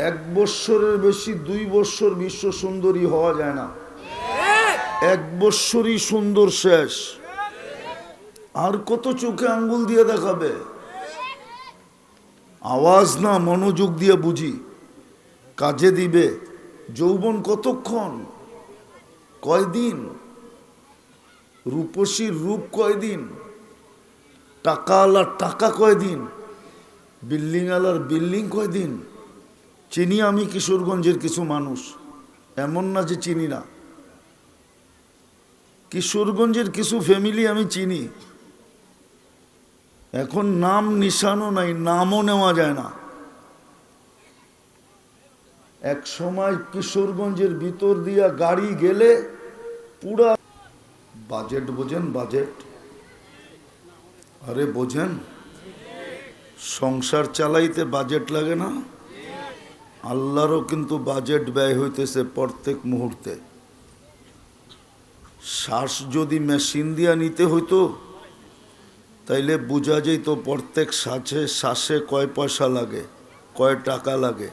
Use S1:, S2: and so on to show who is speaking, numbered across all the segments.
S1: এক বৎসরের বেশি, দুই বৎসর বিশ্ব সুন্দরী হওয়া যায় না। এক বৎসরই সুন্দর শেষ। আর কত চোখে আঙ্গুল দিয়ে দেখাবে? আওয়াজ না, মনোযোগ দিয়ে বুঝি। কাজে দিবে। যৌবন কতক্ষণ? কয়দিন? রূপসীর রূপ কয়দিন? টাকা আলার টাকা কয়দিন? বিল্ডিং আলার বিল্ডিং কয়দিন? চিনি আমি কিশোরগঞ্জের কিছু মানুষ, এমন না যে চিনি না। কিশোরগঞ্জের কিছু ফ্যামিলি আমি চিনি। এখন নাম নিশানও নাই, নামও নেওয়া যায় না। এক সময় কিশোরগঞ্জের ভিতর দিয়া গাড়ি গেলে পুরা বাজেট বোঝেন, বাজেট। আরে বোঝেন, সংসার চালাইতে বাজেট লাগে না? আল্লাহরও কিন্তু বাজেট ব্যয় হইতেছে প্রত্যেক মুহূর্তে। শ্বাস যদি মেশিন দিয়া নিতে হইতো, তাইলে বোঝা যেত প্রত্যেক শ্বাসে শ্বাসে কয় পয়সা লাগে, কয় টাকা লাগে।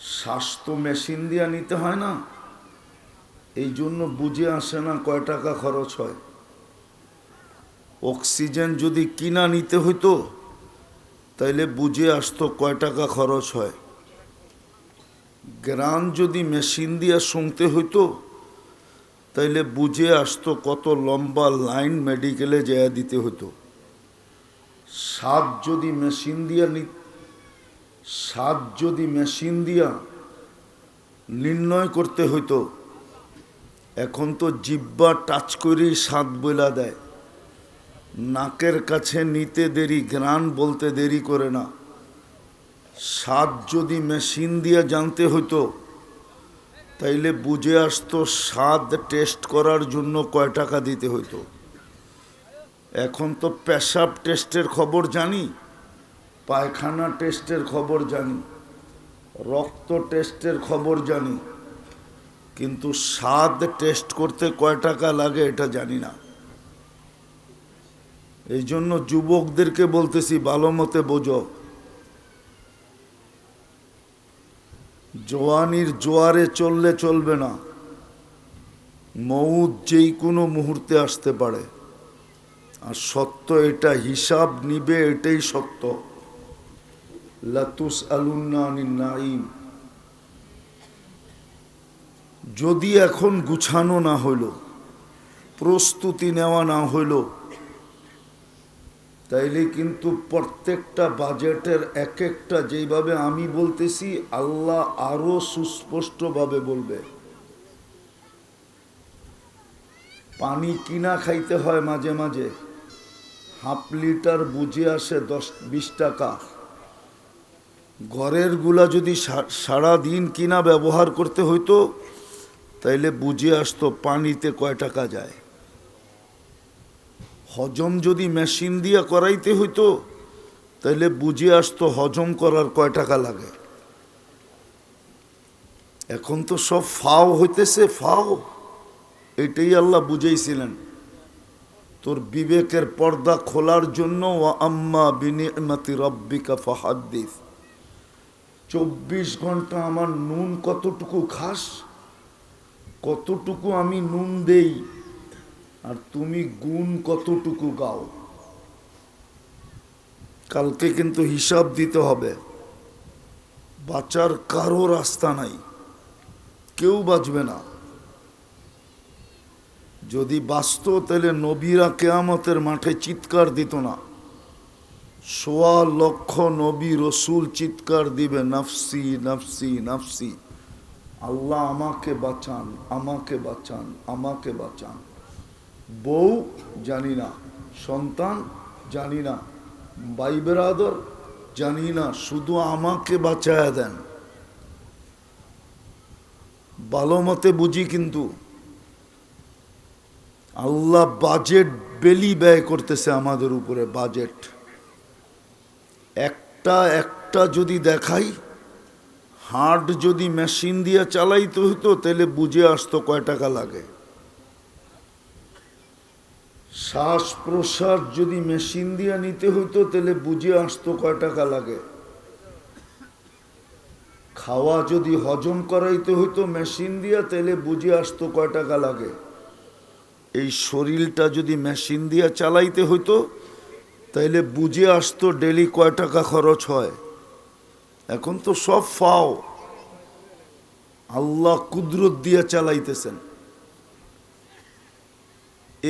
S1: শ্বাস তো মেশিন দিয়া নিতে হয় না এই জন্য বুঝে আসে না কয় টাকা খরচ হয়। অক্সিজেন যদি কিনা নিতে হইতো তাইলে বুঝে আসতো কয় টাকা খরচ হয়। গ্রান যদি মেশিন দিয়া শুনতে হইতো, তাইলে বুঝে আসতো কত লম্বা লাইন মেডিকেলে যায় দিতে হতো স্বাদ যদি মেশিন দিয়া স্বাদ যদি মেশিন দিয়া নির্ণয় করতে হইতো, এখন তো জিব্বা টাচ করেই স্বাদ বইলা দেয়। নাকের কাছে নিতে দেরি গ্রান বলতে দেরি করে না। স্বাদ যদি মেশিন দিয়ে জানতে হতো তাইলে বুঝে আসতো স্বাদ টেস্ট করার জন্য কয় টাকা দিতে হতো এখন তো পেশাব টেস্টের খবর জানি, পায়খানা টেস্টের খবর জানি, রক্ত টেস্টের খবর জানি, কিন্তু স্বাদ টেস্ট করতে কয় টাকা লাগে এটা জানি না। এই জন্য যুবকদেরকে বলতেছি, ভালো মতে বোঝো। জোয়ানির জোয়ারে চললে চলবে না। মৌত যেই কোনো মুহূর্তে আসতে পারে। আর সত্য এটা, হিসাব নিবে এটাই সত্য। লাতুস আলুন্নাইম যদি এখন গুছানো না হইল, প্রস্তুতি নেওয়া না হইল তাইলে কিন্তু প্রত্যেকটা বাজেটের এক একটা যেইভাবে আমি বলতেছি, আল্লাহ আরও সুস্পষ্টভাবে বলবে। পানি কিনা খাইতে হয় মাঝে মাঝে। হাফ লিটার বুঝে আসে দশ, বিশ টাকা। ঘরেরগুলা যদি সারা দিন কিনা ব্যবহার করতে হইতো, তাইলে বুঝে আসতো পানিতে কয় টাকা যায়। হজম যদি মেশিন দিয়া করাইতে হইতো, তাইলে বুঝে আসতো হজম করার কয় টাকা লাগে। এখন তো সব ফাও হইতেছে, ফাও। এটাই আল্লাহ বুঝাইছিলেন। তোর বিবেকের পর্দা খোলার জন্য ও আম্মা বিনিমতি রব্বিকা ফাহাদ্দিস। চব্বিশ ঘণ্টা আমার নুন কতটুকু খাস? কতটুকু আমি নুন দেই? আর তুমি গুণ কতটুকু গাও? কালকে কিন্তু হিসাব দিতে হবে। বাঁচার কারও রাস্তা নাই। কেউ বাঁচবে না। যদি বাঁচত, তাহলে নবীরা কেয়ামতের মাঠে চিৎকার দিত না। সোয়া লক্ষ নবী রসুল চিৎকার দিবে, নাফসি নাফসি নাফসি। আল্লাহ আমাকে বাঁচান আমাকে বাঁচান আমাকে বাঁচান। বউ জানি না, সন্তান জানি না, ভাই বেরাদর জানি না, শুধু আমাকে বাঁচায় দেন। ভালো মতে বুঝি কিন্তু আল্লাহ বাজেট বেলি ব্যয় করতেছে আমাদের উপরে বাজেট একটা একটা যদি দেখাই হার্ট যদি মেশিন দিয়ে চালাইতে হতো তাহলে বুঝে আসতো কয় টাকা লাগে। শ্বাস প্রশ্বাস যদি মেশিন দিয়ে নিতে হইতো, তাহলে বুঝে আসতো কয় টাকা লাগে। খাওয়া যদি হজম করাইতে হইতো মেশিন দিয়া, তাহলে বুঝে আসতো কয় টাকা লাগে। এই শরীরটা যদি মেশিন দিয়া চালাইতে হইতো তাইলে বুঝে আসতো ডেলি কয় টাকা খরচ হয়। এখন তো সব ফাও। আল্লাহ কুদরত দিয়া চালাইতেছেন।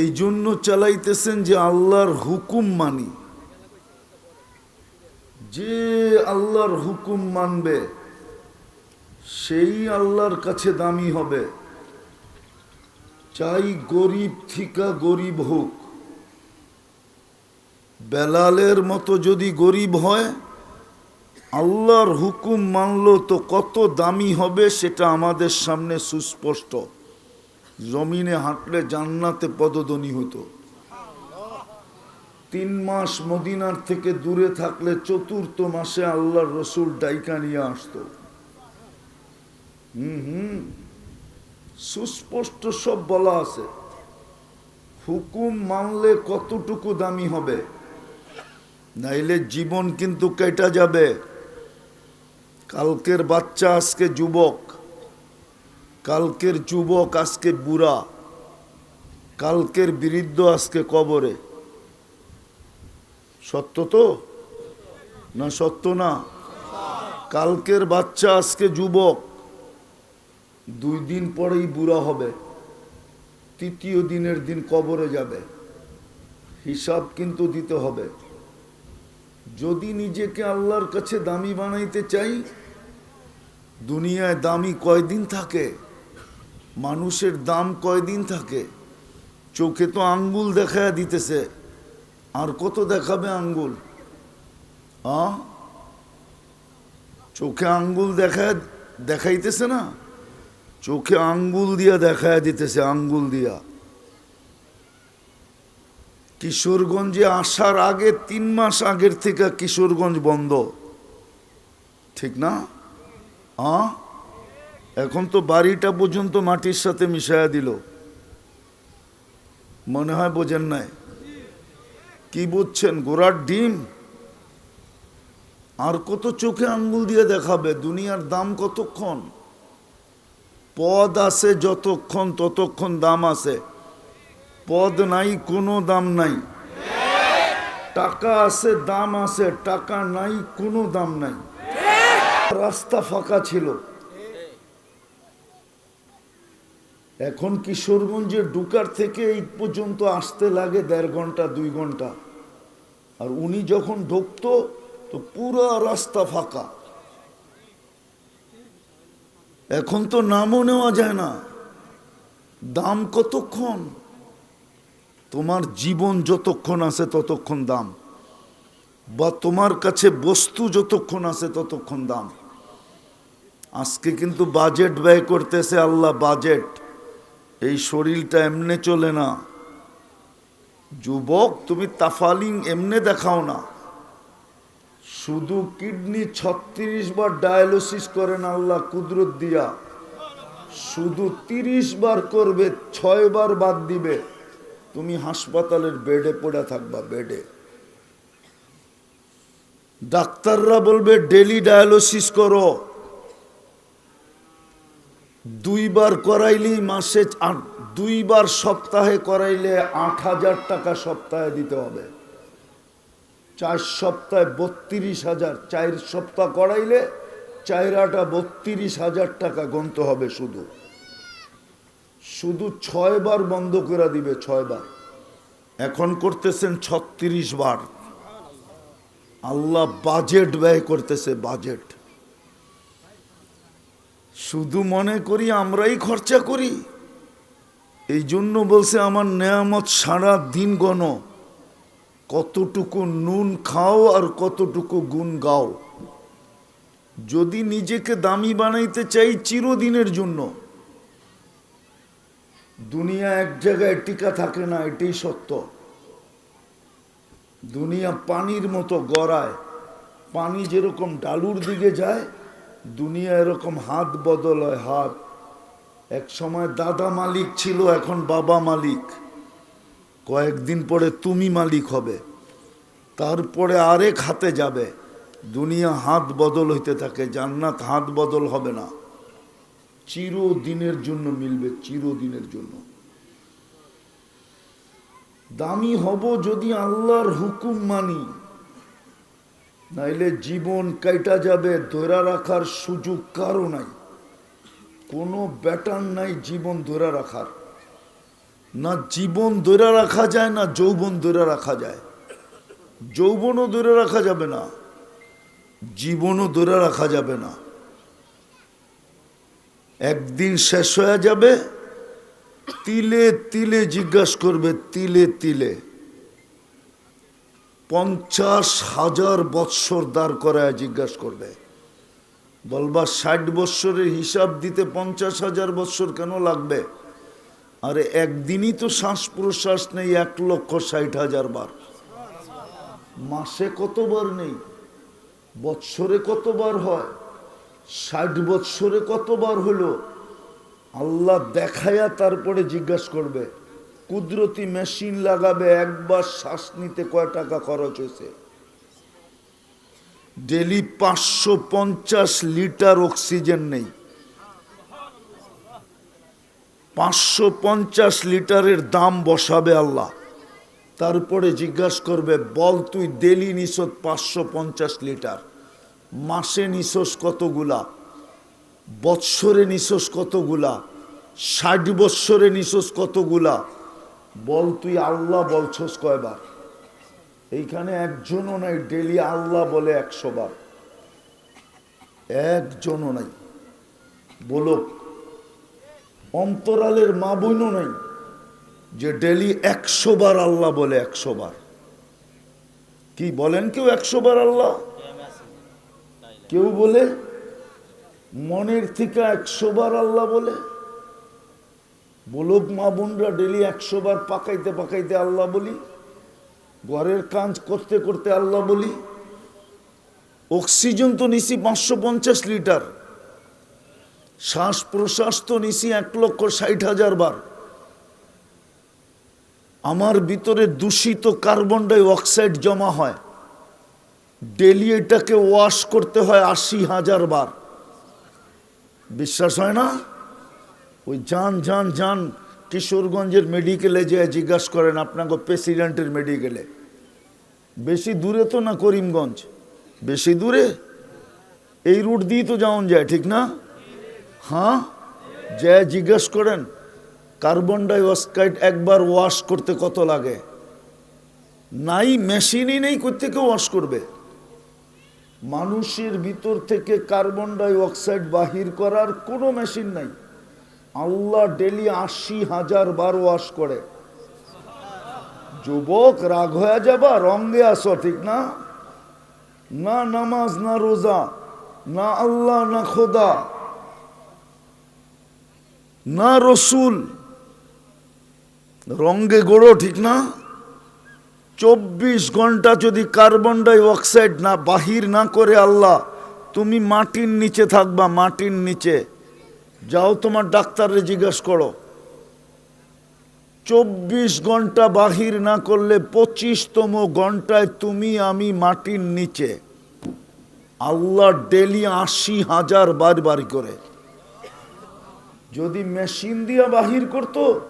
S1: এই জন্য চালাইতেছেন যে আল্লাহর হুকুম মানি। যে আল্লাহর হুকুম মানবে, সেই আল্লাহর কাছে দামি হবে। চাই গরিব থিকা গরিব হোক। বেলালের মতো যদি গরিব হয়, আল্লাহর হুকুম মানলো তো কত দামি হবে সেটা আমাদের সামনে সুস্পষ্ট। জমিনে হাঁটলে জান্নাতে পদধ্বনি হতো। তিন মাস মদিনার থেকে দূরে থাকলে চতুর্থ মাসে আল্লাহর রসুল ডাইকা নিয়ে আসতো। হুম হুম। সুস্পষ্ট সব বলা আছে। হুকুম মানলে কতটুকু দামি হবে? নাইলে জীবন কিন্তু কেটা যাবে। কালকের বাচ্চা আজকে যুবক। কালকের যুবক আজকে বুড়া, কালকের বৃদ্ধ আজকে কবরে। সত্য তো? না সত্য না? কালকের বাচ্চা আজকে যুবক, দুই দিন পরেই বুড়া হবে, তৃতীয় দিনের দিন কবরে যাবে। হিসাব কিন্তু দিতে হবে। যদি নিজেকে আল্লাহর কাছে দামি বানাইতে চাই, দুনিয়ায় দামি কয়দিন থাকে? মানুষের দাম কয়দিন থাকে? চোখে তো আঙ্গুল দেখা দিতেছে। আর কত দেখাবে আঙ্গুল? চোখে আঙ্গুল দেখা দেখাইতেছে না? চোখে আঙ্গুল দিয়া দেখা দিতেছে, আঙ্গুল দিয়া। কিশোরগঞ্জে আসার আগে তিন মাস আগের থেকে কিশোরগঞ্জ বন্ধ। ঠিক না? আ? এখন তো বাড়িটা পর্যন্ত মাটির সাথে মিশাইয়া দিল। মনে হয় বোঝেন নাই। কি বুঝছেন? গোড়ার ডিম? আর কত চোখে আঙ্গুল দিয়ে দেখাবে? দুনিয়ার দাম কতক্ষণ? পদ আছে যতক্ষণ, ততক্ষণ দাম আছে। পদ নাই, কোনো দাম নাই। টাকা আছে, দাম আছে। টাকা নাই, কোনো দাম নাই। রাস্তা ফাঁকা ছিল। এখন কিশোরগঞ্জে ঢুকার থেকে এই পর্যন্ত আসতে লাগে দেড় ঘণ্টা, দুই ঘণ্টা। আর উনি যখন ঢুকতো, তো পুরো রাস্তা ফাঁকা। এখন তো নামও নেওয়া যায় না। দাম কতক্ষণ? তোমার জীবন যতক্ষণ আছে ততক্ষণ দাম। বা তোমার কাছে বস্তু যতক্ষণ আছে ততক্ষণ দাম। আজকে কিন্তু বাজেট ব্যয় করতেছে আল্লাহ বাজেট। এই শরীরটা এমনে চলে না। যুবক, তুমি তাফালিং এমনে দেখাও না। শুধু কিডনি ছত্রিশ বার ডায়ালিসিস করেন আল্লাহ কুদরত দিয়া। শুধু তিরিশ বার করবে, ছয় বার বাদ দিবে। তুমি হাসপাতালের বেডে পড়ে থাকবা, বেডে। ডাক্তাররা বলবে, ডেলি ডায়ালিসিস করো। দুইবার করাইলেই মাসে দুইবার সপ্তাহে করাইলে আট হাজার টাকা সপ্তাহে দিতে হবে। চার সপ্তাহে বত্রিশ হাজার, চার সপ্তাহ করাইলে চাইরাটা বত্রিশ হাজার টাকা গণতে হবে শুধু। শুধু ছয় বার বন্ধ করে দিবে ছয় বার। এখন করতেছেন ছত্রিশ বার। আল্লাহ বাজেট ব্যয় করতেছে, বাজেট। শুধু মনে করি, আমরাই খরচা করি। এই জন্য বলছে, আমার নেয়ামত সারা দিন গণ। কতটুকু নুন খাও আর কতটুকু গুণ গাও। যদি নিজেকে দামি বানাইতে চাই চিরদিনের জন্য। দুনিয়া এক জায়গায় টিকা থাকে না, এটাই সত্য। দুনিয়া পানির মতো গড়ায়। পানি যেরকম ডালুর দিকে যায় দুনিয়া এরকম হাত বদল হয়, হাত। এক সময় দাদা মালিক ছিল, এখন বাবা মালিক। কয়েকদিন পরে তুমি মালিক হবে। তারপরে আরেক হাতে যাবে। দুনিয়া হাত বদল হইতে থাকে, জান্নাত হাত বদল হবে না। চিরদিনের জন্য মিলবে, চিরদিনের জন্য। দামি হব যদি আল্লাহর হুকুম মানি। নাইলে জীবন কাইটা যাবে, ধরে রাখার সুযোগ কারও নাই। কোনো ব্যাটার নাই জীবন ধরে রাখার। না জীবন ধরে রাখা যায়, না যৌবন ধরে রাখা যায়। যৌবনও ধরে রাখা যাবে না, জীবনও ধরে রাখা যাবে না। একদিন শেষ হয়ে যাবে, তিলে তিলে জিজ্ঞাসা করবে, তিলে তিলে। পঞ্চাশ হাজার বৎসর দাঁড় করায় জিজ্ঞাসা করবে। বলবা, ষাট বৎসরের হিসাব দিতে পঞ্চাশ হাজার বৎসর কেন লাগবে? আরে, একদিনই তো শ্বাস প্রশ্বাস নেই, এক লক্ষ ষাট হাজার বার। মাসে কতবার নেই? বৎসরে কতবার হয়? ষাট বৎসরে কতবার হলো? আল্লাহ দেখায়া তারপরে জিজ্ঞাসা করবে। কুদরতি মেশিন লাগাবে, একবার শ্বাস নিতে কয় টাকা খরচ হয়েছে? ডেলি পাঁচশো পঞ্চাশ লিটার অক্সিজেন নেই। পাঁচশো পঞ্চাশ লিটারের দাম বসাবে আল্লাহ। তারপরে জিজ্ঞাসা করবে, বল তুই ডেলি নিছস পাঁচশো পঞ্চাশ লিটার। মাসে নিছস কতগুলা? বৎসরে নিছস কতগুলা? ষাট বৎসরে নিছস কতগুলা? বল তুই আল্লাহ বলছস কয়বার? এইখানে একজনও নাই ডেলি আল্লাহ বলে একশো বার। একজনও নাই। বলো, অন্তরালের মা বইনও নাই যে ডেলি একশো বার আল্লাহ বলে একশো বার। কি, বলেন কেউ একশো বার আল্লাহ? কেউ বলে, মনের থেকে একশো বার আল্লাহ বলে? বলুক মা বোনরা ডেলি একশো বার পাকাইতে পাকাইতে আল্লাহ বলি, ঘরের কাজ করতে করতে আল্লাহ বলি, অক্সিজেন তো নিছি পাঁচশো পঞ্চাশ লিটার শ্বাস প্রশ্বাস তো নিছি এক লক্ষ ষাট হাজার বার। আমার ভিতরে দূষিত কার্বন ডাই অক্সাইড জমা হয়, ডেলি এটাকে ওয়াশ করতে হয় আশি হাজার বার। বিশ্বাস হয় না? ওই যান যান যান, কিশোরগঞ্জের মেডিকেলে যে জিজ্ঞাসা করেন, আপনাকে প্রেসিডেন্টের মেডিকেলে বেশি দূরে তো না করিমগঞ্জ? বেশি দূরে? এই রুট দিয়ে তো যাওন যায়, ঠিক না? হ্যাঁ? যে জিজ্ঞেস করেন কার্বন ডাই অক্সাইড একবার ওয়াশ করতে কত লাগে? নাই মেশিনই নেই কোথেকে ওয়াশ করবে? মানুষের ভিতর থেকে কার্বন ডাই অক্সাইড বাহির করার কোনো মেশিন নাই। আল্লাহ ডেলি আশি হাজার বার ওয়াশ করে। যুবক রাগ হয়ে যাবা রঙ্গে আসো ঠিক না? না নামাজ, না রোজা, না আল্লাহ, না খোদা, না রসুল। রঙ্গে গোড়ো, ঠিক না? চব্বিশ ঘণ্টা যদি কার্বন ডাই অক্সাইড না, বাহির না করে আল্লাহ, তুমি মাটির নিচে থাকবা, মাটির নিচে। যাও তোমার ডাক্তারে জিজ্ঞেস করো। চব্বিশ ঘণ্টা বাহির না করলে পঁচিশতম ঘন্টায় তুমি, আমি মাটির নিচে। আল্লাহ ডেলি আশি হাজার বার বাড়ি করে। যদি মেশিন দিয়া বাহির করতো,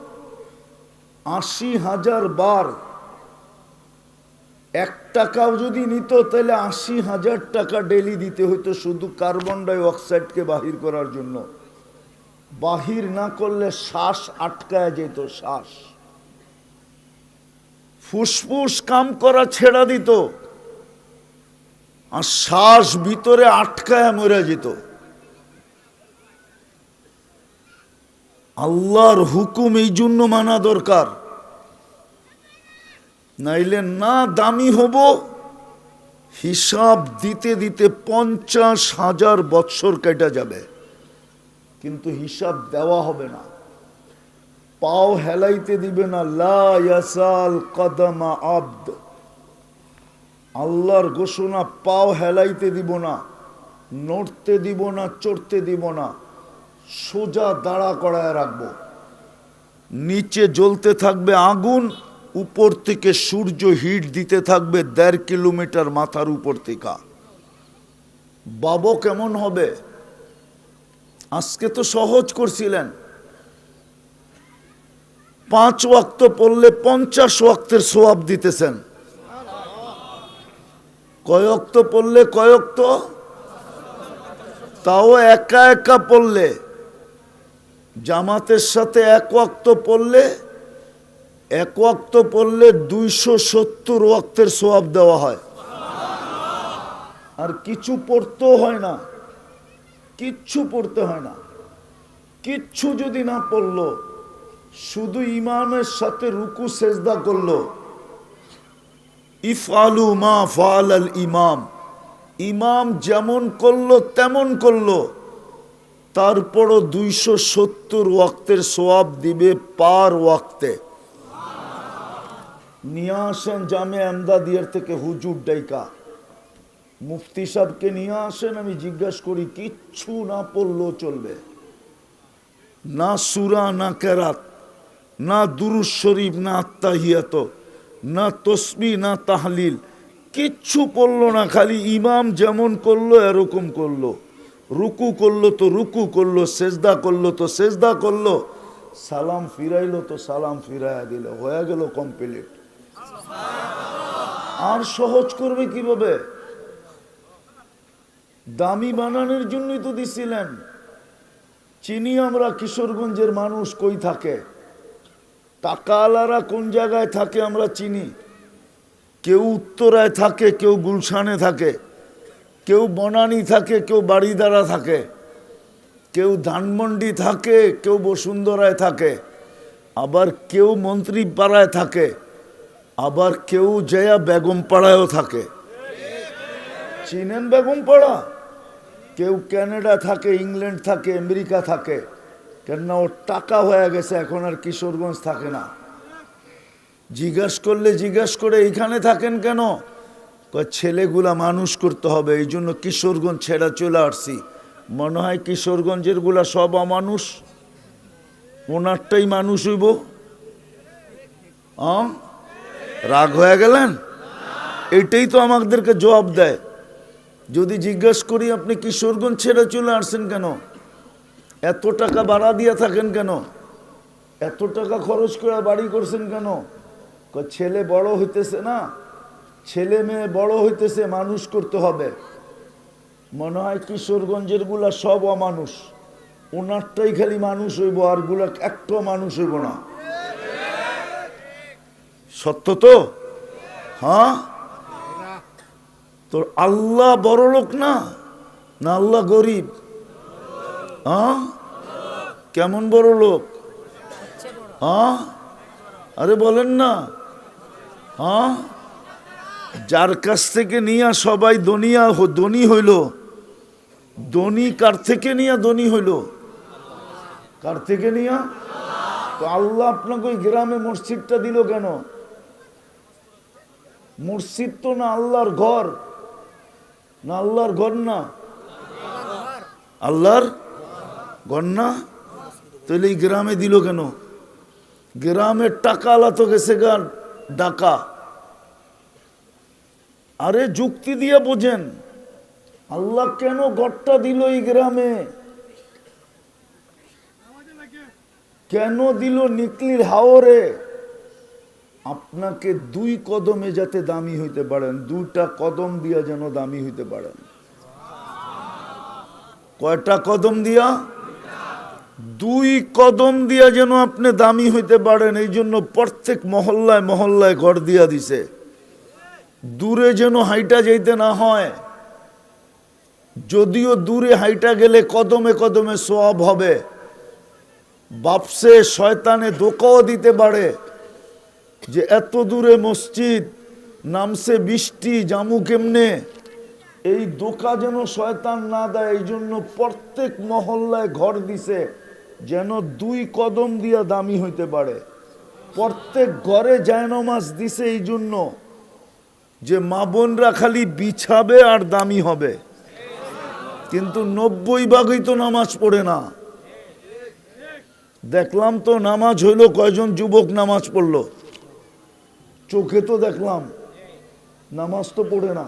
S1: আশি হাজার বার। এক টাকাও যদি নিত, তাহলে আশি হাজার টাকা ডেলি দিতে হতো শুধু কার্বন ডাই অক্সাইডকে বাহির করার জন্য। বাহির না করলে শ্বাস আটকায় যেত শ্বাস। ফুসফুস কাম করা ছেড়া দিত। আর শ্বাস ভিতরে আটকায় মরে যেত। আল্লাহর হুকুম এই জন্য মানা দরকার। নাইলে না দামি হব। হিসাব দিতে দিতে পঞ্চাশ হাজার বৎসর কেটে যাবে। কিন্তু হিসাব দেওয়া হবে না। পাও হেলাইতে দিবে না, লা ইয়াসাল কদমা আব্দ। আল্লাহর ঘোষণা, পাও হেলাইতে দিব না, নড়তে দিব না, চড়তে দিব না, সোজা দাঁড়া করায় রাখব। নিচে জ্বলতে থাকবে আগুন, উপর থেকে সূর্য হিট দিতে থাকবে দেড় কিলোমিটার মাথার উপর থেকে। বাবু কেমন হবে? আজকে তো সহজ করছিলেন। পাঁচ ওয়াক্ত পড়লে পঞ্চাশ ওয়াক্তের সোয়াব দিতেছেন। কয়ক্ত পড়লে কয়ক্ত তাও একা একা পড়লে। জামাতের সাথে এক ওয়াক্ত পড়লে, এক ওয়াক্ত পড়লে দুইশো সত্তর ওয়াক্তের সোয়াব দেওয়া হয়। আর কিছু পড়তেও হয় না। কিচ্ছু পড়তে হয় না। কিচ্ছু যদি না পড়ল, শুধু ইমামের সাথে রুকু, সেজদা করল। ইফআলু মা ফাল আল ইমাম। ইমাম যেমন করল, তেমন করল। তারপরও দুইশো সত্তর ওয়াক্তের সোয়াব দিবে পার ওয়াক্তে। নিয়ে আসেন জামে আমদাদিয়ার থেকে হুজুর ডাইকা। মুফতি সাহেবকে নিয়ে আসেন, আমি জিজ্ঞাসা করি, কিচ্ছু না পড়লেও চলবে। না সুরা, না কেরাত, না দুরুজ শরীফ, না আত্মাহিয়াত না তসবি, না তাহলিল, কিচ্ছু পড়ল না, খালি ইমাম যেমন করল, এরকম করল। রুকু করল তো রুকু করল, সেজদা করল তো সেজদা করল, সালাম ফিরাইলো তো সালাম ফিরাইয়া দিল, হয়ে গেল কমপ্লিট আর সহজ করবে কীভাবে? দামি বানানোর জন্যই তো দিছিলেন। চিনি আমরা কিশোরগঞ্জের মানুষ কই থাকে? টাকাওয়ালারা কোন জায়গায় থাকে আমরা চিনি? কেউ উত্তরায় থাকে, কেউ গুলশানে থাকে, কেউ বনানী থাকে, কেউ বাড়িদারা থাকে, কেউ ধানমন্ডি থাকে, কেউ বসুন্ধরায় থাকে, আবার কেউ মন্ত্রী পাড়ায় থাকে, আবার কেউ জয়া বেগম পাড়ায়ও থাকে। চিনেন বেগম পাড়া কেউ ক্যানাডা থাকে, ইংল্যান্ড থাকে, আমেরিকা থাকে, কেননা ওর টাকা হয়ে গেছে, এখন আর কিশোরগঞ্জ থাকে না। জিজ্ঞাস করলে জিজ্ঞাস করে, এইখানে থাকেন কেন? ছেলেগুলা মানুষ করতে হবে, এই জন্য কিশোরগঞ্জ ছেড়া চলে আসছি। মনে হয় কিশোরগঞ্জেরগুলা সব অমানুষ। ওনারটাই মানুষ হইব? রাগ হয়ে গেলেন? এটাই তো আমাদেরকে জবাব দেয়। যদি জিজ্ঞেস করি, আপনি কিশোরগঞ্জ ছেড়ে চলে আসছেন কেন? এত টাকা ভাড়া দিয়ে থাকেন কেন? এত টাকা খরচ করে বাড়ি করছেন কেন? ছেলে বড় হইতেছে না। ছেলে মেয়ে বড় হইতেছে, মানুষ করতে হবে। মনে হয় কিশোরগঞ্জেরগুলা সব অমানুষ। ওনারটাই খালি মানুষ হইব আরগুলা একটাও মানুষ হইব না। সত্য তো? হ্যাঁ? তোর আল্লাহ বড় লোক না? না আল্লাহ গরিব? হ্যাঁ? কেমন বড় লোক? হ্যাঁ? আরে বলেন না। হ্যাঁ? যার কাছ থেকে নিয়া সবাই দনিয়া ধনী হইল। ধনী কার থেকে নিয়া ধনী হইল? কার থেকে নিয়া? তো আল্লাহ আপনাকে ওই গ্রামে মসজিদটা দিল কেন? মসজিদ তো না আল্লাহর ঘর। না আল্লাহর ঘর না। আল্লাহর ঘর না? তাহলে এই গ্রামে দিল কেন? গ্রামের টাকা আলা তো গেছে গান ডাকা। আরে যুক্তি দিয়ে বোঝেন, আল্লাহ কেন ঘরটা দিল এই গ্রামে? কেন দিল নিকলির হাওরে? আপনাকে দুই কদমে যাতে দামি হইতে পারেন, দুইটা কদম দিয়া যেন দামি হইতে পারেন। কয়টা কদম দিয়া? দুই কদম দিয়া যেন আপনি দামি হইতে পারেন, এই জন্য প্রত্যেক মহল্লায় মহল্লায় ঘর দিয়া দিছে। দূরে যেন হাইটা যাইতে না হয়। যদিও দূরে হাইটা গেলে কদমে কদমে সোয়াব হবে। বাপসে শয়তানে দোকাও দিতে পারে। যে এত দূরে মসজিদ, নামছে বৃষ্টি, জামু কেমনে? এই দোকা যেন শয়তান না দেয়, এই জন্য প্রত্যেক মহল্লায় ঘর দিছে, যেন দুই কদম দিয়া দামি হইতে পারে। প্রত্যেক ঘরে জায়নমাজ দিছে এই জন্য যে মা বোনরা খালি বিছাবে আর দামি হবে। কিন্তু নব্বই ভাগই তো নামাজ পড়ে না। দেখলাম তো নামাজ হইল কয়জন যুবক নামাজ পড়ল? চোখে তো দেখলাম, নামাজ তো পড়ে না।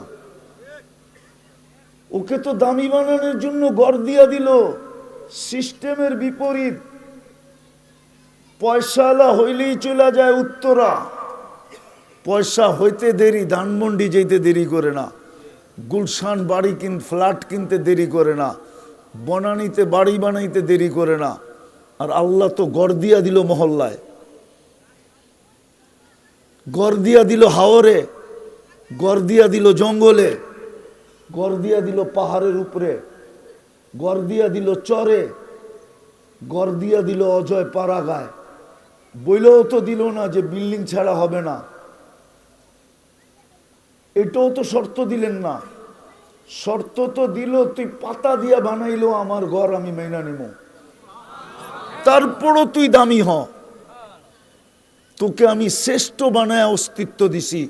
S1: ওকে তো দামি বানানোর জন্য গড় দিয়া দিল। সিস্টেমের বিপরীত পয়সাওয়ালা হইলেই চলে যায় উত্তরা। পয়সা হইতে দেরি, ধানমন্ডি যেতে দেরি করে না। গুলশান বাড়ি কিন, ফ্ল্যাট কিনতে দেরি করে না। বনানিতে বাড়ি বানাইতে দেরি করে না। আর আল্লাহ তো গড় দিয়া দিল মহল্লায়। গড় দিয়া দিল হাওরে, গড় দিয়া দিল জঙ্গলে, গড় দিয়া দিল পাহাড়ের উপরে, গড় দিয়া দিল চরে, গড় দিয়া দিল অজয় পাড়াগায়। বইলেও তো দিল না যে বিল্ডিং ছাড়া হবে না। এটাও তো শর্ত দিলেন না। শর্ত তো দিল, তুই পাতা দিয়া বানাইলো আমার ঘর, আমি মেনা নিব তারপরও তুই দামি হ। তোকে আমি শ্রেষ্ঠ বানায় অস্তিত্ব দিছি।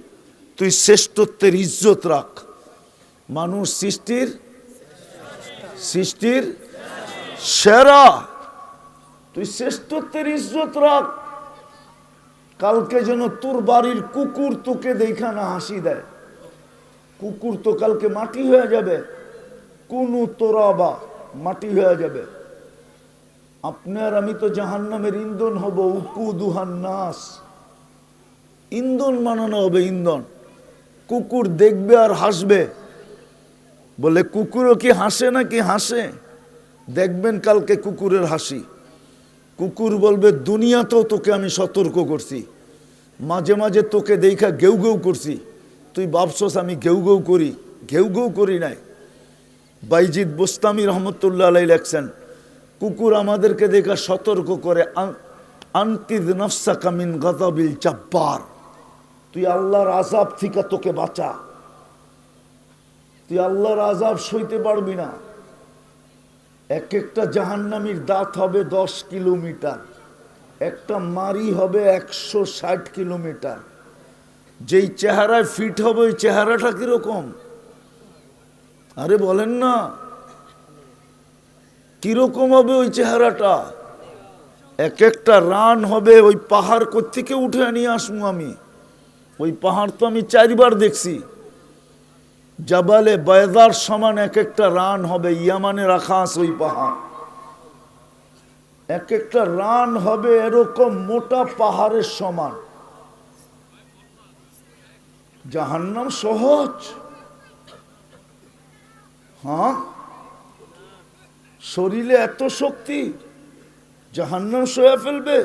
S1: তুই শ্রেষ্ঠত্বের ইজ্জত রাখ। মানুষ সৃষ্টির সৃষ্টির সেরা। তুই শ্রেষ্ঠত্বের ইজ্জত রাখ। কালকে যেন তোর বাড়ির কুকুর তোকে দেখা না হাসি দেয়। কুকুর তো কালকে মাটি হয়ে যাবে। কোন তোরা বা মাটি হয়ে যাবে। আপনার আমি তো জাহান্নামের ইন্ধন হব উকু দুহান নাস। ইন্ধন বানানো হবে ইন্ধন। কুকুর দেখবে আর হাসবে। বলে, কুকুরও কি হাসে নাকি হাসে? দেখবেন কালকে কুকুরের হাসি। কুকুর বলবে, দুনিয়াতেও তোকে আমি সতর্ক করছি। মাঝে মাঝে তোকে দেখা গেউ গেউ করছি। তুই ভাবছস আমি ঘেউ ঘেউ করি। ঘেউ ঘেউ করি নাই। বাইজিৎ বোস্তামি রহমতুল্লাহ আলাই লেখছেন কুকুর আমাদেরকে দেখা সতর্ক করে, আন- আনকিদ নফসা কামিন গদাবিল চাব্বার তুই আল্লাহর আজাব থেকে তোকে বাঁচা। তুই আল্লাহর আজাব সইতে পারবি না। এক একটা জাহান্নামির দাঁত হবে দশ কিলোমিটার, একটা মারি হবে একশো ষাট কিলোমিটার। যেই চেহারায় ফিট হবে, ওই চেহারাটা কীরকম? আরে বলেন না। কীরকম হবে ওই চেহারাটা? এক একটা রান হবে, ওই পাহাড় কোথেকে উঠে নিয়ে আসব আমি? ওই পাহাড় তো আমি চারবার দেখছি। জাবালে বয়দার সমান এক একটা রান হবে, ইয়ামানে রাখা আছে ওই পাহাড়। এক একটা রান হবে এরকম মোটা পাহাড়ের সমান। জাহান্নাম সহজ। হ্যাঁ? শরীরে এত শক্তি জাহান্নাম সয়া ফেলবে।